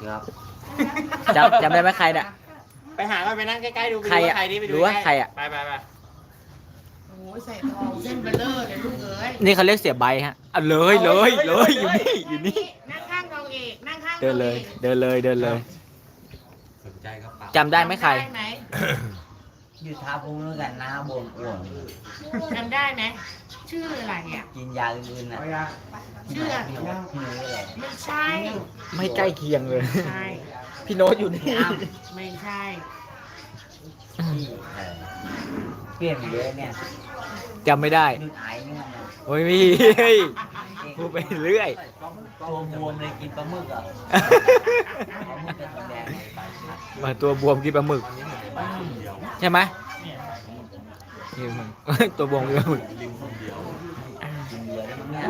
ครับ จำจำได้ไหมใครเนี่ยไปหากันไปนั่งใกล้ๆดูไปใครดูอะว่าใครดิไปดูรู้ว่าใกล้ๆใครอะ ไปไปไปโอ้ยใส่ทองเส้นเบลเลอร์เลยลูกเอ้ยนี่เขาเรียกเสียใบฮะอะเลยเลยเลยอยู่นี่อยู่นี่ นั่งข้างทองเอกนั่งข้างเดินเลยเดินเลยเดินเลยสนใจกระเป๋าจำได้ไหมใคร จำได้ไหมอยู่ท้าพุงด้วยกันหน้าบวมอ้วนจำได้ไหม ชื่ออะไรอะ กินยาอื่นๆนะชื่ออะไร พี่น้องพี่น้องเลยไม่ใช่ ไม่ใกล้เคียงเลย ใช่ พี่โน้ตอยู่นี่ไม่ใช่ พี่เออเปลี่ยนเยอะเนี่ยจำไม่ได้นุ่นไอ้นี่มันนะโอ้ยมีเฮ้ยพูดไปเรื่อย ตัวบวมเลยกินปลาหมึกอะปลาหมึกเป็นแดงมาตัวบวมกินปลาหมึก ใช่ไหม นี่มึงตัวบวมกินปลาหมึกกินเยอะแล้วมันเนี่ย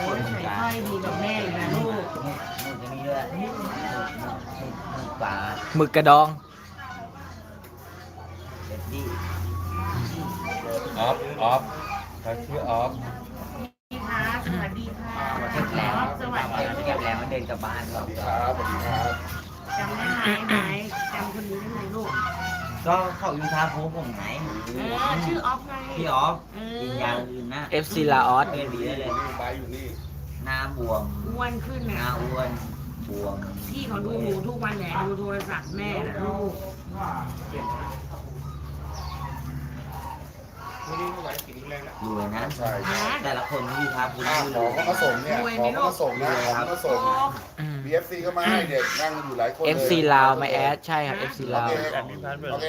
โอ้ยใส่ค่อยดีกับแม่อีกนะลูกมึกจะมีด้วยมึกมึกปลาหมึกกระดองเด็ดดี้ออฟออฟเขาชื่อออฟพี่คะสวัสดีค่ะเก็บแรงสวัสดีเก็บแรงมันเดินกลับบ้านก่อนครับสวัสดีครับจำได้ไหมไหมจำคนนี้ได้ไหมลูก ก็เขาอยู่ท้าพุงผมไงเออชื่อออฟไงพี่ออฟเอกินอยาอื่นนะ FC ลาออสเปลี่ยนดีได้เลยนี่ไบร์ทอยู่นี่หน้าบวมอ้วนขึ้นหนะน้าอ้วนบวม พี่เขาดูหนูทุกวันแหละดูโทรศัพท์แม่นะลูก ไม่ได้ไม่ไหวกินอีกแล้วนะ รวยนะใช่ใช่ แต่ละคนที่ท้าพุงอ่าที่หมอเขามาส่งเนี่ยหมอเขามาส่งนะหมอเขามาส่งอืม BFC ก็มาให้เด็กนั่งอยู่หลายคนเลย FC ลาวไม่แอดใช่ครับ FC ลาวโอเค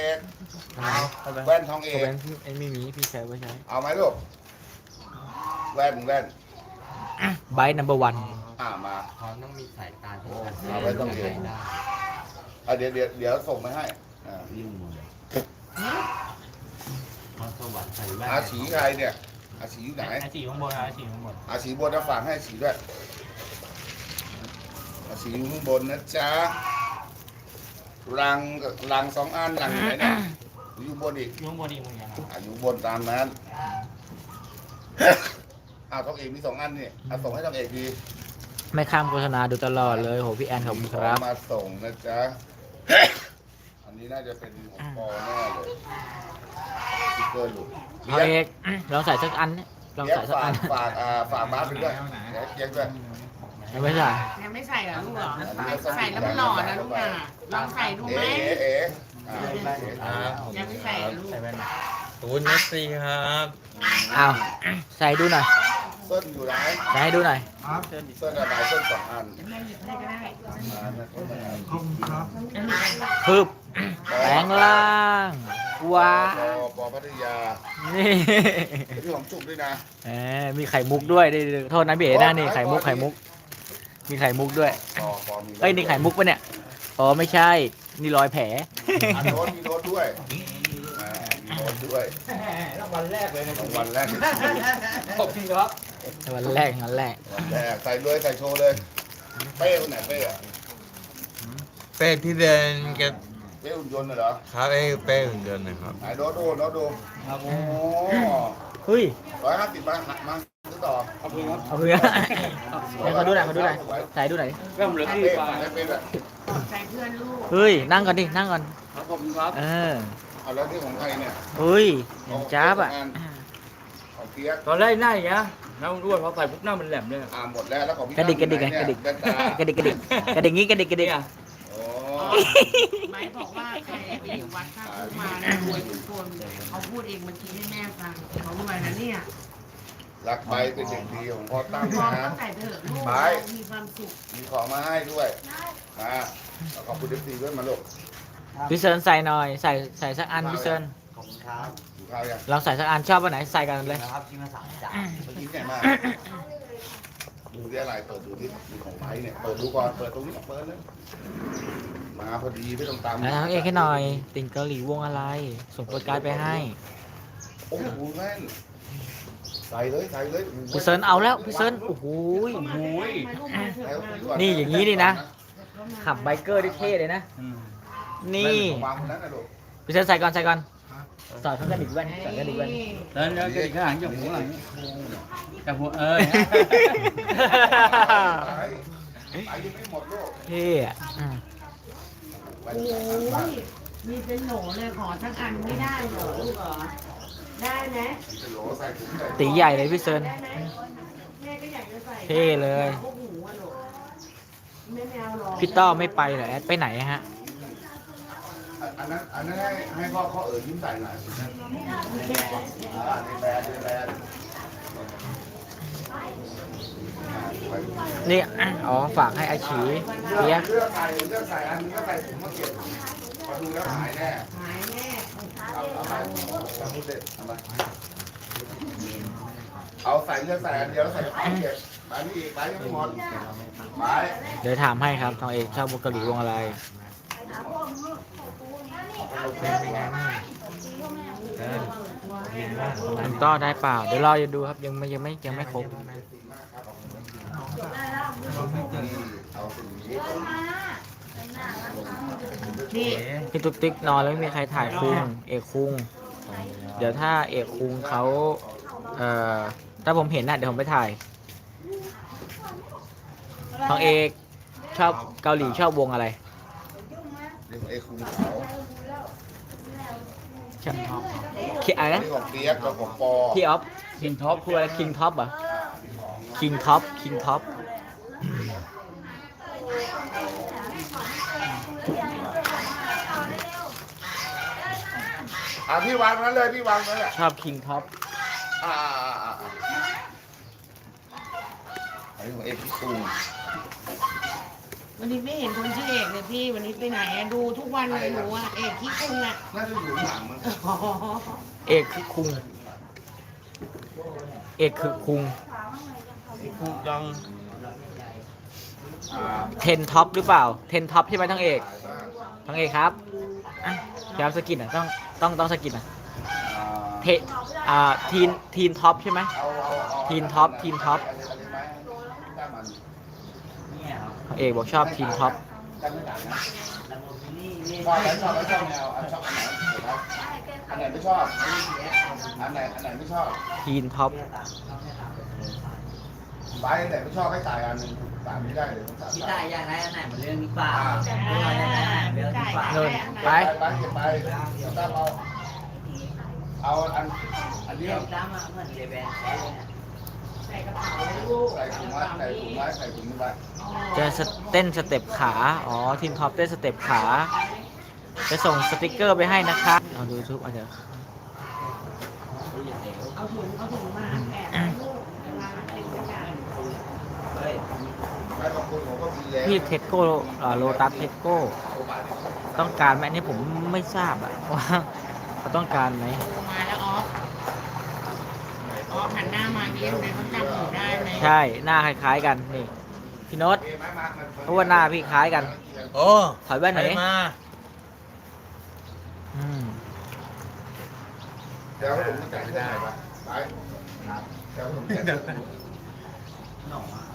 โอเคแว่นทองเอเขากเป็นพี่ไอ้ไม่มีพี่ใช้ไว้ใช้เอาไหมลูก แว่นแว่นไบนัมเบอร์วันอ่ามา เขาต้องมีสายตาที่เอาไว้ต้องเห็นอะเดี๋ยวเดี๋ยวเดี๋ยวส่งมาให้อ่ายุ่งเขา สวรรค์ใส่แว่นอาฉีใครเนี่ยอาฉีอยู่ไหนอาชีพข้างบนอาชีพข้างบนอาฉีบนนะฝากให้อาฉีด้วยอาฉีอยู่ข้างบนนะจ๊ะรังรังสองอันรังอยู่ไหนเนี่ยอยู่บนอีกอยู่ข้างบนอีกเหมือนกันครับอายุบนตามนั้นอ้าวทองเอกมีสองอันนี่เอาส่งให้ทองเอกดีไม่ข้ามโฆษณาดูตลอดเลยโหพี่แอนขอบคุณครับมาส่งนะจ๊ะ อันนี้น่าจะเป็นของปอแน่เลยสติ๊กเกอร์หลุดเอาเอกลองใส่สักอันเนี่ยลองเรียกใส่สักฝาอักนฝากอ่าฝากบ้านไปด้วยเดี๋ยวเกียงด้วย ยังไม่ใส่ยังไม่ใส่เหรอลูกเหรอใส่แล้วมันหล่อนะลูกน่ะลองใส่ดูไหมเอ๋เอ๋อ่าเอ๋อ่ายังไม่ใส่เหรอลูกใส่แว่นตูนเมสซี่ครับอ้าวใส่ดูหน่อยเส้นอยู่ไหนใส่ให้ดูหน่อยเส้นอะไรเส้นสองอันแม่หยิบให้ก็ได้อ่านะเส้นอะไรอันนี้พึบแปลงล่างว้าปอปอพัทยานี่ที่ของจุกด้วยนะแหมมีไข่มุกด้วยดิโทษนะพี่เอ๋นะนี่ไข่มุกไข่มุก มีไข่มุกด้วยปอปอมีเอ้ยนี่ไข่มุกปะเนี่ยอ๋อไม่ใช่ นี่รอยแผลอะโน้ตมีโน้ตด้วยอ่ามีโน้ตด้วยรางวัลแรกเลยนะรางวัลแรกขอบคุณครับ วันแรกวันแรกวันแรกใส่เลยใส่โชว์เลยเป้คนไหนเป้อะเป้ที่เดินกับเป้หุ่นยนต์น่ะเหรอครับไอ้เป้หุ่นยนต์นะครับไหนโน้ตดูโน้ตดูโอ้เฮ้ยร้อยห้าสิบมาหักมาซื้อต่อขอบคุณครับเอาเพื่อนให้เขาดูหน่อยเขาดูหน่อยใส่ดูหน่อยเริ่มเหลือที่เป้ปลาไหนเป้อะใส่เพื่อนลูกเฮ้ยนั่งก่อนดินั่งก่อนขอบคุณครับเออเอาแล้วที่ของใครเนี่ยเฮ้ยอย่างจ้าบอะของเปียกตอนแรกหน้าอย่างเงี้ย หน้าอ้วนพอใส่ปุ๊บหน้ามันแหลมเลยอ่าหมดแล้วแล้วของพี่กระดิกกระดิกไงตั้กมระดิกอยู่ไหนเนี่ยกระดิกกระดิกกระดิกงี้กระดิกกระดิกโอ้ไม้บอกว่าใครไปอยู่วัดข้างคุกมานะรวยทุกคนเขาพูดเองเมื่อกี้ให้แม่ฟังเขารวยนะเนี่ยรักใบเป็นเด็กดีของพ่อตั้มมองนะตั้งแต่เถอะลูกไปมีความสุขมีของมาให้ด้วยมาขอบคุณเอฟซีด้วยมาลูกพี่เซิร์นใส่หน่อยใส่ใส่สักอันพี่เซิร์นขอบ คุณครับอยู่ข้าวยังลองใส่สักอันชอบอันไหนใส่กันเลย นะครับที่มาสามจานเมื่อกี้เนี่ยมากดูที่อะไรเปิดดูที่มีของไม้เนี่ยเปิดดูก่อนเปิดตรงนี้เปิดเลยมาพอดีไม่ต้องตามแล้วทางเอกให้หน่อย ติ่งเกาหลีวงอะไร ส่งโปรการ์ดไปให้ โอ้โหแม่นใส่เลยใส่เลยพี่เซิร์นเอาแล้วพี่เซิร์นโอ้โหย โอ้ยมาลูกมาเถใส่อะเข้ามาไปลูก่กนี่อย่างนี้นี่นะ ขับไบเกอร์ได้เท่เลยนะ นี่วางคนนั้นนะลูกพี่เซิร์นใส่ก่อนใส่ก่อน สอดข้างกระดิกแว่นสอดกระดิกแว่นแล้วแล้วกระดิกข้างหลังจับหัวหลังจับหัวเอ้ยใไปยังไม่หมดลูกเท่อะอืมไปโอ้ยังไม่หมดยมีเป็นโหลเลยขอสักอันไม่ได้เหรอลูกเหรอได้ไหมโหลใส่ถุงใส่ตีใหญ่เลยพี่เซิร์นได้ไหมแม่ก็อยากจะใส่เท่เลยพวกหมูอะลูกไม่แมวหรอกพี่ต้อไม่ไปเหรอแอดไปไหนฮะ อันนั้นอันนั้นให้ให้พ่อเขาเอ่ยยิ้มใส่หน่อยอ่าในแบรนด์ในแบรนด์นี่อะอ๋อ ฝากให้อาชีเลืเปียอกกเลือกใส่เลือกใส่อันนี้ก็ใส่ถุงมาเก็บพอดูแล้วหายแน่หายแน่เอาเอาไปเอาไปเด็ดเอาไปเอาใส่เลือกใส่อันเดียวแล้วใส่กระเป๋าเก็บไปนี่อีกไปยังไม่หมดไป เดี๋ยวถามให้ครับทองเอกชอบบุกะหรี่วงอะไร คุณต้อได้เปล่า เดี๋ยวรออยู่ดูครับยังไม่ยังไม่ยังไม่ครบเอาสิ่งนี้นี่พี่ตุ๊กติ๊กนอนแล้วไม่มีใครถ่ายคุงเอกคุงเดี๋ยวถ้าเอกคุงเขาเอ่อถ้าผมเห็นนะเดี๋ยวผมไปถ่ายทองเอกชอบเกาหลีชอบวงอะไรเรียกเอคุงเขา ชอบคิอะไรนะนี่ของเปียกกับของปอพี่ออฟคิงท็อปคืออะไรคิงท็อปเหรอคิงท็อปคิงท็อปอะพี่วางนั้นเลยพี่วางนั้นแหละชอบคิงท็อปอ่าอ่าอ่าอ่าอันนี้ของเอกพี่คุง วันนี้ไม่เห็นคนชื่อเอกเลยพี่ วันนี้ไปไหนอะดูทุกวันเลยหนูอะเอกขี้คุงอะน่าจะอยู่ข้างหลังมั้งอ๋อเอกคือคุง เอกคือคุง ถูกต้องอ่าเทนท็อปหรือเปล่า เทนท็อปใช่ไหมทั้งเอกถ่ายบ้างทั้งเอกครับอะพยายามสกินอะต้องต้องต้องสกินอะอ่าเทอ่าทีนทีนท็อปใช่ไหมเอาเอาเอาทีมท็อปทีมท็อปเานนี้ไหมได้มัน เนี่ยครับทั้งเอกบอกชอบทีนท็อปได้ไม่ต่างนะลัมโบกินี่นี่ชอบแล้วชอบแนวอันชอบอันไหนอันไหนไม่ชอบอันไหนอันไหนไม่ชอบทีนท็อปไปอันไหนไม่ชอบให้จ่ายอันหนึงจ่ายไม่ได้เลยต้องจ่ายพี่ตายอยากได้อันไหนมันเรื่องนี้เปล่าไม่ว่าจะได้อันไหนเรื่องนี้เปล่าเงินไปไปไปเก็บไปเดี๋ยวตามเอาเอาอันอันเดียวงตามมาเหมือนเลแบน ใส่กระเป๋าลูกใส่ถุงไว้ใส่ถุงไว้ใส่ถุงไว้จะสเต้นสเต็ปขา อ๋อ ทีมท็อปเต้นสเต็ปขา จะส่งสติกเกอร์ไปให้นะคะเอาดูทูบอาจจะเอาถุงเอาถุงมาแอบลูกเวลาเป็นกระดาษเฮ้ยไม่บางคนผมก็มีแล้วพี่เทสโก้โลตัสเทสโก้ ต้องการไหมอันนี้ผมไม่ทราบอะว่าเขาต้องการไหมมาแล้ว ออฟออฟหันหน้ามาเยี่ยมเลยเขาจำหนูได้ไหมใช่ หน้าคล้ายๆกันนี่ พี่โน้ตโอเคไหมมามาเพราะว่าหน้าพี่คล้ายกัน โอ้ถอยแว่นหน่อยใครดิ มาอืมเดี๋ยวผมจะจ่ายไม่ได้ปะไปเดี๋ยวผมจ่ายหนองอะขนมได้ปะ